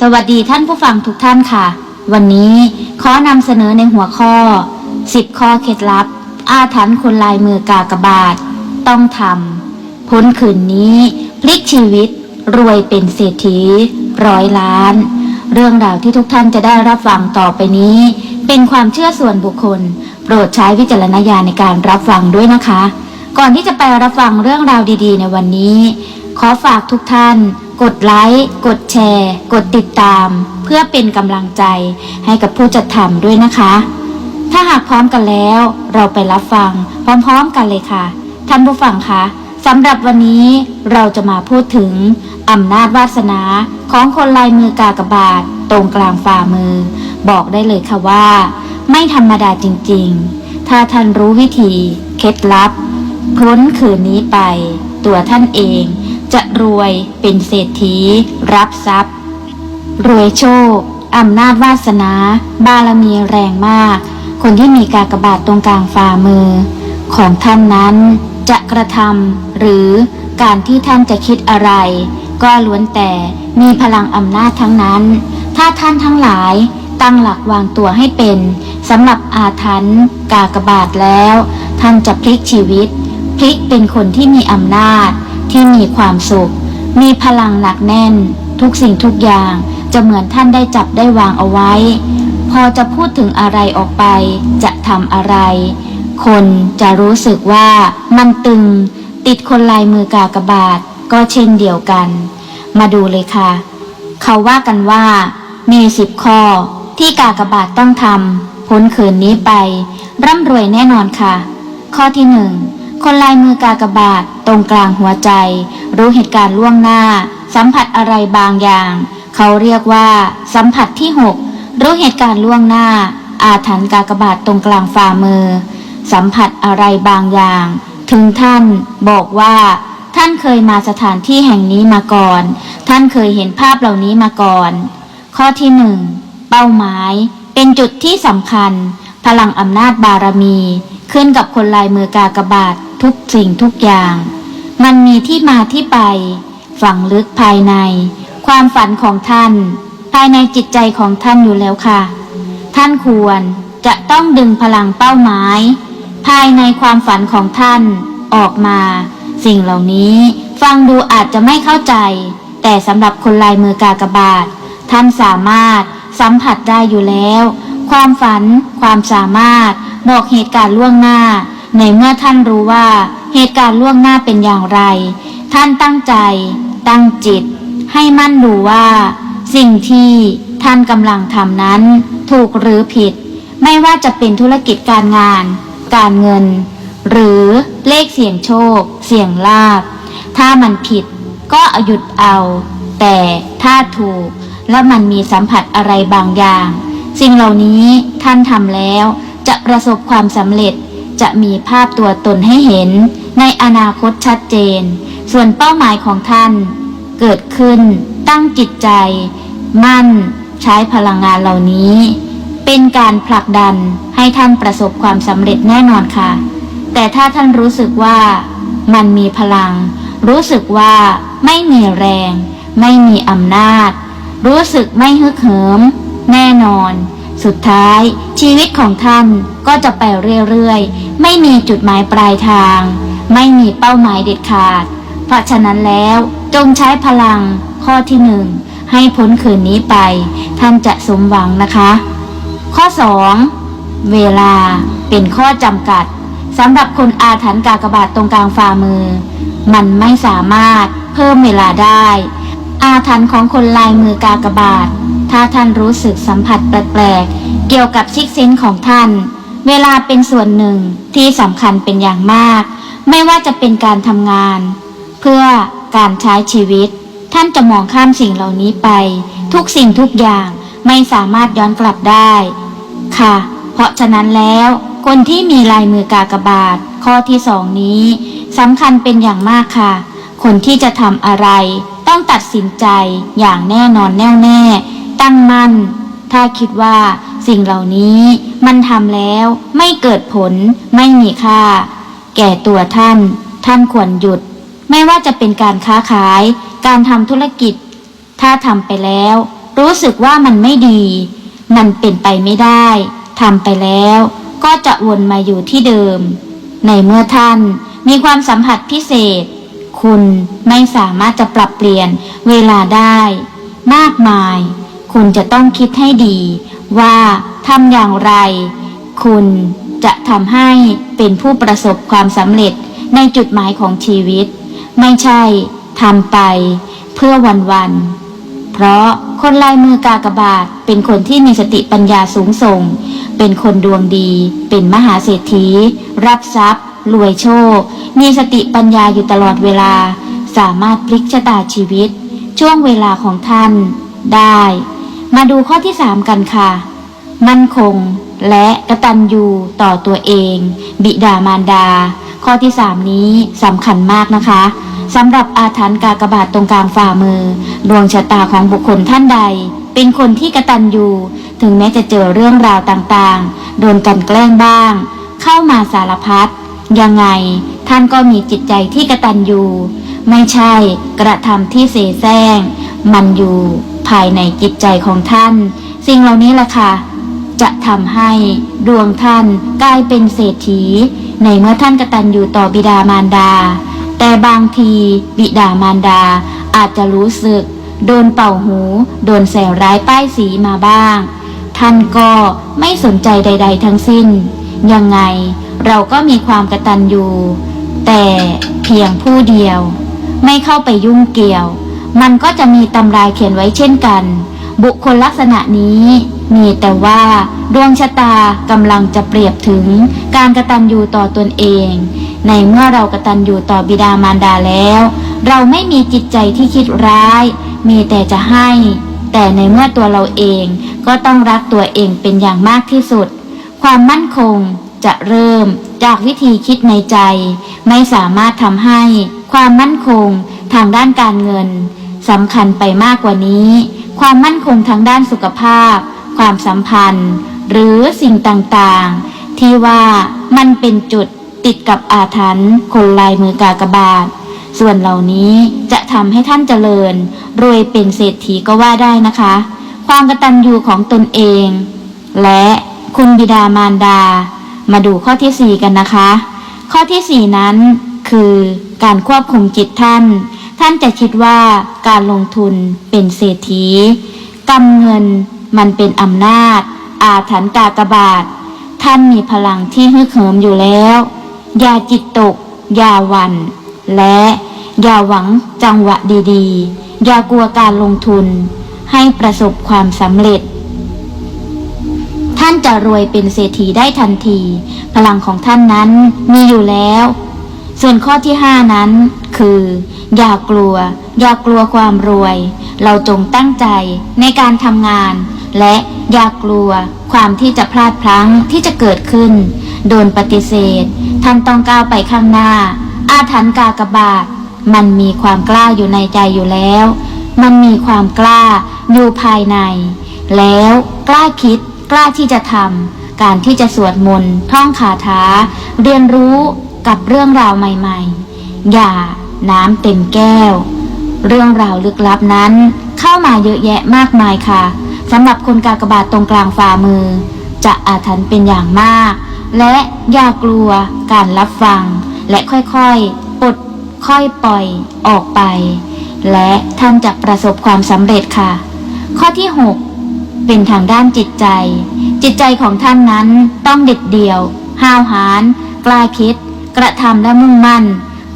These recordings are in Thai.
สวัสดีท่านผู้ฟังทุกท่านค่ะ วันนี้ขอนำเสนอในหัวข้อ 10 ข้อเคล็ดลับ อาถรรพ์คนลายมือกากบาท ต้องทำพ้นคืนนี้ พลิกชีวิต รวยเป็นเศรษฐี ร้อยล้าน เรื่องราวที่ทุกท่านจะได้รับฟังต่อไปนี้ เป็นความเชื่อส่วนบุคคล โปรดใช้วิจารณญาณในการรับฟังด้วยนะคะ ก่อนที่จะไปรับฟังเรื่องราวดี ๆ ในวันนี้ ขอฝากทุกท่าน กดไลค์ กดแชร์ กดติดตาม เพื่อเป็นกำลังใจให้กับผู้จัดทำด้วยนะคะ ถ้าหากพร้อมกันแล้ว เราไปรับฟังพร้อมๆกันเลยค่ะ ท่านผู้ฟังคะสำหรับวันนี้เราจะมาพูดถึงอำนาจวาสนาของคนลายมือกากบาทตรงกลางฝ่ามือ บอกได้เลยค่ะว่า ไม่ธรรมดาจริงๆ ถ้าท่านรู้วิธี เคล็ดลับพ้นคืนนี้ไป ตัวท่านเอง จะรวยเป็นเศรษฐี รับทรัพย์ รวยโชคอำนาจวาสนา บารมีแรงมาก คนที่มีกากบาทตรงกลางฝ่ามือ ของท่านนั้นจะกระทำหรือการที่ท่านจะคิดอะไร ก็ล้วนแต่มีพลังอำนาจทั้งนั้น ถ้าท่านทั้งหลายตั้งหลักวางตัวให้เป็นสำหรับอาถรรพ์กากบาทแล้ว ท่านจะพลิกชีวิต พลิกเป็นคนที่มีอำนาจ ที่มีความสุข มีพลังหนักแน่น ทุกสิ่งทุกอย่างจะเหมือนท่านได้จับได้วางเอาไว้ พอจะพูดถึงอะไรออกไป จะทำอะไร คนจะรู้สึกว่ามันตึง ติดคนลายมือกากบาทก็เช่นเดียวกัน มาดูเลยค่ะ เขาว่ากันว่า มีสิบข้อ ที่กากบาทต้องทำพ้นคืนนี้ไป ร่ำรวยแน่นอนค่ะ ข้อที่หนึ่ง คนลายมือกากบาทตรงกลางหัวใจ รู้เหตุการณ์ล่วงหน้า สัมผัสอะไรบางอย่าง เขาเรียกว่า สัมผัสที่หกรู้เหตุการณ์ล่วงหน้า อาถรรพ์กากบาทตรงกลางฝ่ามือ สัมผัสอะไรบางอย่าง ถึงท่านบอกว่าท่านเคยมาสถานที่แห่งนี้มาก่อน ท่านเคยเห็นภาพเหล่านี้มาก่อน ข้อที่หนึ่ง เป้าหมาย เป็นจุดที่สำคัญ พลังอำนาจบารมี ขึ้นกับคนลายมือกากบาท ทุกสิ่งทุกอย่าง มันมีที่มาที่ไป ฝังลึกภายใน ความฝันของท่าน ภายในจิตใจของท่านอยู่แล้วค่ะ ท่านควรจะต้องดึงพลังเป้าหมาย ภายในความฝันของท่านออกมา สิ่งเหล่านี้ฟังดูอาจจะไม่เข้าใจ แต่สำหรับคนลายมือกากบาท ท่านสามารถสัมผัสได้อยู่แล้ว ความฝัน ความสามารถบอกเหตุการณ์ล่วงหน้า ในเมื่อท่านรู้ว่าเหตุการณ์ล่วงหน้าเป็นอย่างไร ท่านตั้งใจ ตั้งจิต ให้มั่นดูว่า สิ่งที่ท่านกำลังทำนั้น ถูกหรือผิด ไม่ว่าจะเป็นธุรกิจการงาน การเงิน หรือเลขเสี่ยงโชค เสี่ยงลาบ ถ้ามันผิดก็เอาหยุดเอา แต่ถ้าถูกแล้วมันมีสัมผัสอะไรบางอย่าง สิ่งเหล่านี้ท่านทำแล้วจะประสบความสำเร็จ จะมีภาพตัวตนให้เห็นในอนาคตชัดเจน ส่วนเป้าหมายของท่าน เกิดขึ้น ตั้งจิตใจ มั่น ใช้พลังงานเหล่านี้ เป็นการผลักดันให้ท่านประสบความสำเร็จแน่นอนค่ะ แต่ถ้าท่านรู้สึกว่า มันมีพลัง รู้สึกว่าไม่มีแรง ไม่มีอำนาจ รู้สึกไม่ฮึกเหิม แน่นอน สุดท้ายชีวิตของท่านก็จะไปเรื่อยๆ ไม่มีจุดหมายปลายทาง ไม่มีเป้าหมายเด็ดขาด เพราะฉะนั้นแล้วจงใช้พลังข้อที่หนึ่งให้พ้นคืนนี้ไป ท่านจะสมหวังนะคะ ข้อ 2. เวลาเป็นข้อจำกัดสำหรับคนอาถรรพ์กากบาทตรงกลางฝ่ามือ มันไม่สามารถเพิ่มเวลาได้ อาถรรพ์ของคนลายมือกากบาท ถ้าท่านรู้สึกสัมผัสแปลกๆ เกี่ยวกับซิกเซนของท่าน เวลาเป็นส่วนหนึ่งที่สำคัญเป็นอย่างมาก ไม่ว่าจะเป็นการทำงาน เพื่อการใช้ชีวิต ท่านจะมองข้ามสิ่งเหล่านี้ไป ทุกสิ่งทุกอย่างไม่สามารถย้อนกลับได้ ค่ะ เพราะฉะนั้นแล้ว คนที่มีลายมือกากบาท ข้อที่สองนี้สำคัญเป็นอย่างมากค่ะ คนที่จะทำอะไร ต้องตัดสินใจอย่างแน่นอนแน่วแน่ ตั้งมั่น ถ้าคิดว่าสิ่งเหล่านี้มันทำแล้วไม่เกิดผลไม่มีค่า แก่ตัวท่าน ท่านควรหยุด ไม่ว่าจะเป็นการค้าขาย การทำธุรกิจ ถ้าทำไปแล้ว รู้สึกว่ามันไม่ดี มันเป็นไปไม่ได้ทำไปแล้วก็จะวนมาอยู่ที่เดิม ในเมื่อท่านมีความสัมผัสพิเศษ คุณไม่สามารถจะปรับเปลี่ยนเวลาได้ มากมาย คุณจะต้องคิดให้ดี ว่าทำอย่างไร คุณจะทำให้เป็นผู้ประสบความสำเร็จในจุดหมายของชีวิต ไม่ใช่ทำไปเพื่อวันวันเพราะคนลายมือกากบาทเป็นคนที่มีสติปัญญาสูงส่ง เป็นคนดวงดี เป็นมหาเศรษฐี รับทรัพย์ รวยโชค มีสติปัญญาอยู่ตลอดเวลา สามารถพลิกชะตาชีวิต ช่วงเวลาของท่านได้ มาดูข้อที่สามกันค่ะ มั่นคง และกระตัญญูต่อตัวเอง บิดามารดา ข้อที่สามนี้สำคัญมากนะคะสำหรับอาถรรพ์กากบาทตรงกลางฝ่ามือ ดวงชะตาของบุคคลท่านใด เป็นคนที่กระตัญญูถึงแม้จะเจอเรื่องราวต่างๆ โดนกันแกล้งบ้าง เข้ามาสารพัดยังไงท่านก็มีจิตใจที่กระตัญญูไม่ใช่กระทำที่เสแสร้ง มันอยู่ภายในจิตใจของท่าน สิ่งเหล่านี้แหละค่ะ จะทำให้ดวงท่านกลายเป็นเศรษฐี ในเมื่อท่านกตัญญูต่อบิดามารดา แต่บางทีบิดามารดาอาจจะรู้สึก โดนเป่าหู โดนแสร้ายป้ายสีมาบ้าง ท่านก็ไม่สนใจใด ๆ ทั้งสิ้น ยังไงเราก็มีความกตัญญูแต่เพียงผู้เดียว ไม่เข้าไปยุ่งเกี่ยว มันก็จะมีตำรายเขียนไว้เช่นกัน บุคคลลักษณะนี้มีแต่ว่าดวงชะตากำลังจะเปรียบถึงการกระตันยูต่อตนเอง ในเมื่อเรากระตันยูต่อบิดามารดาแล้ว เราไม่มีจิตใจที่คิดร้าย มีแต่จะให้ แต่ในเมื่อตัวเราเองก็ต้องรักตัวเองเป็นอย่างมากที่สุด ความมั่นคงจะเริ่มจากวิธีคิดในใจ ไม่สามารถทำให้ความมั่นคงทางด้านการเงิน สำคัญไปมากกว่านี้ ความมั่นคงทางด้านสุขภาพ ความสัมพันธ์ หรือสิ่งต่างๆ ที่ว่ามันเป็นจุดติดกับอาถรรพ์คนลายมือกากบาท ส่วนเหล่านี้จะทำให้ท่านเจริญ รวยเป็นเศรษฐีก็ว่าได้นะคะ ความกตัญญูของตนเอง และคุณบิดามารดา มาดูข้อที่สี่กันนะคะ ข้อที่สี่นั้นคือการควบคุมจิตท่าน ท่านจะคิดว่าการลงทุนเป็นเศรษฐีกำเงินมันเป็นอำนาจ อาถรรพ์กากบาท ท่านมีพลังที่ฮึกเหิมอยู่แล้ว อย่าจิตตก อย่าหวัน และอย่าหวังจังหวะดีๆ อย่ากลัวการลงทุน ให้ประสบความสำเร็จ ท่านจะรวยเป็นเศรษฐีได้ทันที พลังของท่านนั้นมีอยู่แล้ว ส่วนข้อที่ห้านั้นคือ อย่ากลัว อย่ากลัวความรวย เราจงตั้งใจในการทำงาน และอย่ากลัวความที่จะพลาดพลั้งที่จะเกิดขึ้น โดนปฏิเสธ ท่านต้องก้าวไปข้างหน้า อาถรรพ์กากบาทมันมีความกล้าอยู่ในใจอยู่แล้ว มันมีความกล้าอยู่ภายใน แล้วกล้าคิด กล้าที่จะทำการที่จะสวดมนต์ท่องคาถา เรียนรู้กับเรื่องราวใหม่ ๆ อย่า น้ำเต็มแก้ว เรื่องราวลึกลับนั้น เข้ามาเยอะแยะมากมายค่ะสำหรับคนกากบาทตรงกลางฝ่ามือ จะอาถรรพ์เป็นอย่างมาก และอย่ากลัวการรับฟัง และค่อยๆปลดค่อยปล่อยออกไป และท่านจะประสบความสำเร็จค่ะ ข้อที่ 6 เป็นทางด้านจิตใจ จิตใจของท่านนั้นต้องเด็ดเดี่ยว ห้าวหาญกล้าคิด กระทำและมุ่งมั่น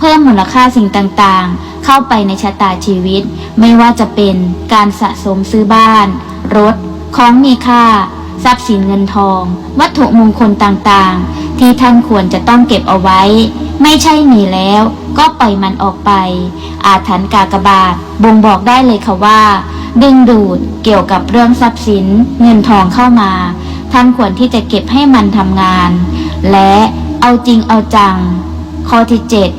เพิ่มมูลค่าสิ่งต่างๆ เข้าไปในชะตาชีวิต ไม่ว่าจะเป็นการสะสมซื้อบ้าน รถ ของมีค่า ทรัพย์สินเงินทอง วัตถุมงคลต่างๆ ที่ท่านควรจะต้องเก็บเอาไว้ ไม่ใช่มีแล้วก็ปล่อยมันออกไป อาถรรพ์กากบาทบ่งบอกได้เลยค่ะว่า ดึงดูดเกี่ยวกับเรื่องทรัพย์สิน เงินทองเข้ามา ท่านควรที่จะเก็บให้มันทำงาน และเอาจริงเอาจัง ข้อที่เจ็ด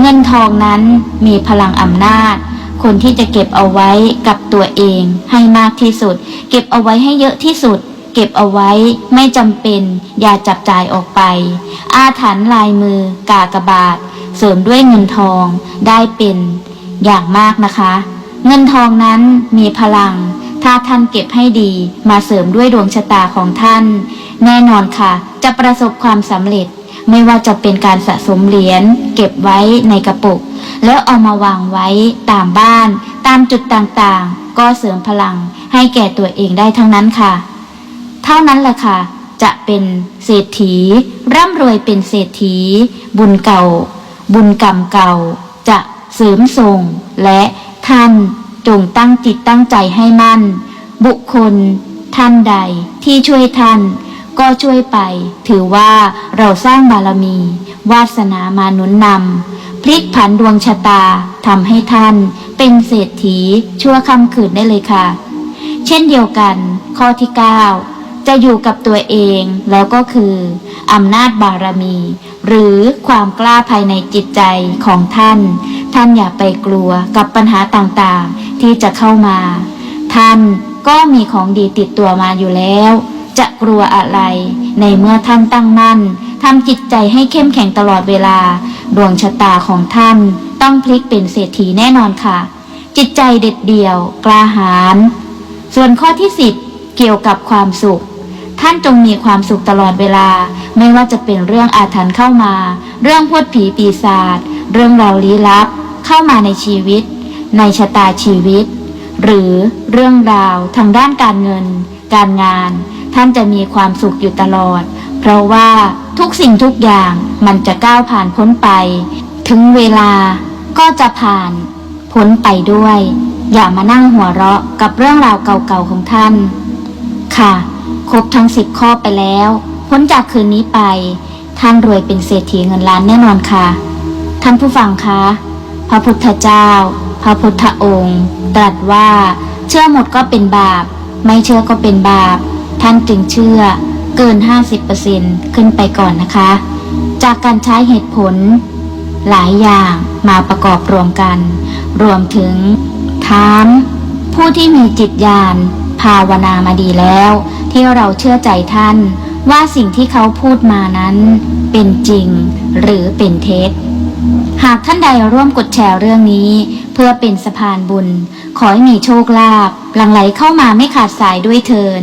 เงินทองนั้นมีพลังอำนาจ คนที่จะเก็บเอาไว้กับตัวเองให้มากที่สุด เก็บเอาไว้ให้เยอะที่สุด เก็บเอาไว้ไม่จำเป็น อย่าจับจ่ายออกไป อาถรรพ์ลายมือกากบาท เสริมด้วยเงินทองได้เป็นอย่างมากนะคะ เงินทองนั้นมีพลัง ถ้าท่านเก็บให้ดี มาเสริมด้วยดวงชะตาของท่าน แน่นอนค่ะ จะประสบความสำเร็จ ไม่ว่าจะเป็นการสะสมเหรียญเก็บไว้ในกระปุก แล้วเอามาวางไว้ตามบ้าน ตามจุดต่างๆ ก็เสริมพลังให้แก่ตัวเองได้ทั้งนั้นค่ะ เท่านั้นแหละค่ะ จะเป็นเศรษฐี ร่ำรวยเป็นเศรษฐี บุญเก่า บุญกรรมเก่า จะเสริมส่ง และท่านจงตั้งจิตตั้งใจให้มั่น บุคคลท่านใดที่ช่วยท่าน ก็ช่วยไป ถือว่าเราสร้างบารมี วาสนามาหนุนนำพลิกผันดวงชะตาทำให้ท่านเป็นเศรษฐีชั่วคำคืนได้เลยค่ะ เช่นเดียวกัน ข้อที่ 9 จะอยู่กับตัวเองแล้วก็คืออำนาจบารมี หรือความกล้าภายในจิตใจของท่าน ท่านอย่าไปกลัวกับปัญหาต่างๆที่จะเข้ามา ท่านก็มีของดีติดตัวมาอยู่แล้ว จะกลัวอะไร ในเมื่อท่านตั้งมั่นทำจิตใจให้เข้มแข็งตลอดเวลา ดวงชะตาของท่านต้องพลิกเป็นเศรษฐีแน่นอนค่ะ จิตใจเด็ดเดี่ยว กล้าหาญส่วนข้อที่10เกี่ยวกับความสุข ท่านจงมีความสุขตลอดเวลา ไม่ว่าจะเป็นเรื่องอาถรรพ์เข้ามา เรื่องพูดผีปีศาจเรื่องราวลี้ลับ เข้ามาในชีวิต ในชะตาชีวิต หรือเรื่องราวทางด้านการเงิน การงาน ท่านจะมีความสุขอยู่ตลอด เพราะว่าทุกสิ่งทุกอย่างมันจะก้าวผ่านพ้นไป ถึงเวลาก็จะผ่านพ้นไปด้วย อย่ามานั่งหัวเราะกับเรื่องราวเก่าๆของท่าน ค่ะ ครบทั้งสิบข้อไปแล้ว พ้นจากคืนนี้ไป ท่านรวยเป็นเศรษฐีเงินล้านแน่นอนค่ะ ท่านผู้ฟังคะ พระพุทธเจ้า พระพุทธองค์ ตรัสว่า เชื่อหมดก็เป็นบาป ไม่เชื่อก็เป็นบาป ท่านจึงเชื่อเกิน 50%ขึ้นไปก่อนนะคะ จากการใช้เหตุผล หลายอย่างมาประกอบรวมกัน รวมถึงถามผู้ที่มีจิตญาณภาวนามาดีแล้ว ที่เราเชื่อใจท่านว่าสิ่งที่เขาพูดมานั้นเป็นจริงหรือเป็นเท็จ หากท่านใดร่วมกดแชร์เรื่องนี้ เพื่อเป็นสะพานบุญ ขอให้มีโชคลาภหลั่งไหลเข้ามาไม่ขาดสายด้วยเทิน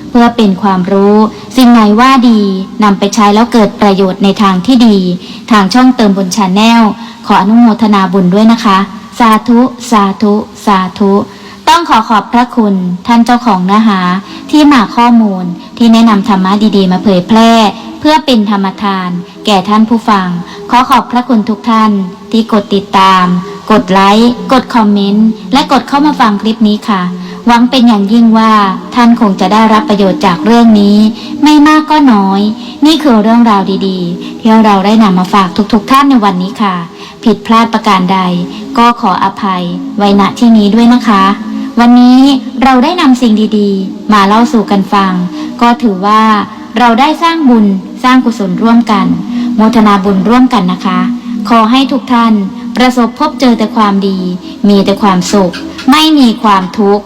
เพื่อเป็นความรู้ สิ่งไหนว่าดีนำไปใช้แล้วเกิดประโยชน์ในทางที่ดี ทางช่องเติมบุญชาแนลขออนุโมทนาบุญด้วยนะคะ สาธุ สาธุ สาธุ ต้องขอขอบพระคุณท่านเจ้าของเนื้อหา ที่มาข้อมูลที่แนะนำธรรมะดีๆ มาเผยแพร่ เพื่อเป็นธรรมทาน แก่ท่านผู้ฟัง ขอขอบพระคุณทุกท่านที่กดติดตาม กดไลค์กดคอมเมนต์และกดเข้ามาฟังคลิปนี้ค่ะ หวังเป็นอย่างยิ่งว่าท่านคงจะได้รับประโยชน์จากเรื่องนี้ ไม่มากก็น้อย นี่คือเรื่องราวดีๆ ที่เราได้นำมาฝากทุกๆท่านในวันนี้ค่ะ ผิดพลาดประการใด ก็ขออภัย ไว้ณที่นี้ด้วยนะคะ วันนี้เราได้นำสิ่งดีๆ มาเล่าสู่กันฟัง ก็ถือว่าเราได้สร้างบุญสร้างกุศลร่วมกัน โมทนาบุญร่วมกันนะคะ ขอให้ทุกท่านประสบพบเจอแต่ความดี มีแต่ความสุข ไม่มีความทุกข์